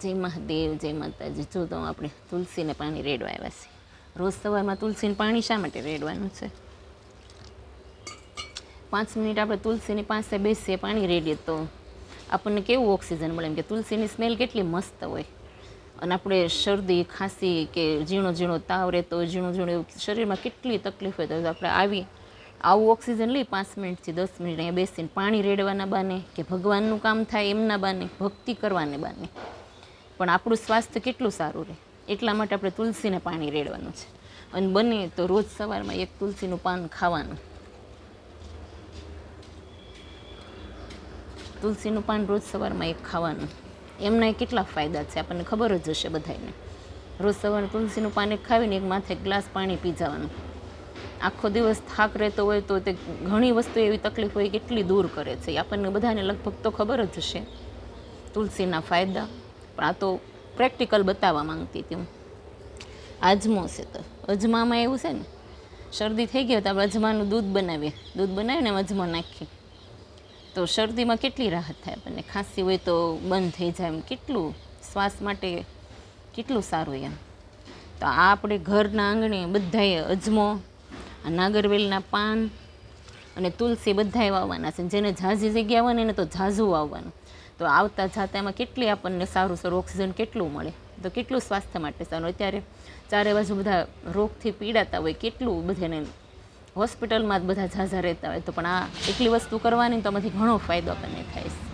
જય મહાદેવ, જય માતાજી. જો તો આપણે તુલસીને પાણી રેડવા આવ્યા છે રોજ સવારમાં તુલસીને પાણી શા માટે રેડવાનું છે? પાંચ મિનિટ આપણે તુલસીની પાસે બેસીએ, પાણી રેડીએ તો આપણને કેવું ઓક્સિજન મળે? એમ કે તુલસીની સ્મેલ કેટલી મસ્ત હોય. અને આપણે શરદી, ખાંસી કે ઝીણો ઝીણો તાવ રહેતો હોય, ઝીણું ઝીણું એવું શરીરમાં કેટલી તકલીફ હોય તો આપણે આવી, આવું ઓક્સિજન લઈ પાંચ મિનિટથી દસ મિનિટ અહીંયા બેસીને પાણી રેડવાના બાને કે ભગવાનનું કામ થાય એમના બાને, ભક્તિ કરવાને બાને. પણ આપણું સ્વાસ્થ્ય કેટલું સારું રહે? એટલા માટે આપણે તુલસીને પાણી રેડવાનું છે. અને બને તો રોજ સવારમાં એક તુલસીનું પાન ખાવાનું. તુલસીનું પાન રોજ સવારમાં એક ખાવાનું. એમના કેટલા ફાયદા છે? આપણને ખબર જ હશે બધાને રોજ સવારે તુલસીનું પાન એક ખાવીને એક માથે ગ્લાસ પાણી પી જવાનું. આખો દિવસ થાક રહેતો હોય તો તે ઘણી વસ્તુ એવી તકલીફ હોય કેટલી દૂર કરે છે. આપણને બધાને લગભગ તો ખબર જ હશે. તુલસીના ફાયદા પણ આ તો પ્રેક્ટિકલ બતાવવા માંગતી હતી હું. આજમો છે તો. અજમામાં એવું છે ને, શરદી થઈ ગઈ તો આપણે અજમાનું દૂધ બનાવીએ. દૂધ બનાવીને અજમો નાખીએ. તો શરદીમાં કેટલી રાહત થાય આપણને? ખાંસી હોય તો બંધ થઈ જાય એમ. કેટલું શ્વાસ માટે કેટલું સારું એમ? તો આ આપણે ઘરના આંગણે બધાએ અજમો નાગરવેલના પાન અને તુલસી બધાએ વાવવાના છે. જેને ઝાઝી જગ્યા હોય ને એને તો ઝાઝું વાવવાનું. તો આવતા જાતા એમાં કેટલી આપણને સારું સારું ઓક્સિજન કેટલું મળે? તો કેટલું સ્વાસ્થ્ય માટે સારું? અત્યારે ચારે બાજુ બધા રોગથી પીડાતા હોય, કેટલું બધાને હોસ્પિટલમાં જ બધા ઝાઝા રહેતા હોય, તો પણ આ એટલી વસ્તુ કરવાની તો આમાંથી ઘણો ફાયદો આપણને થાય છે.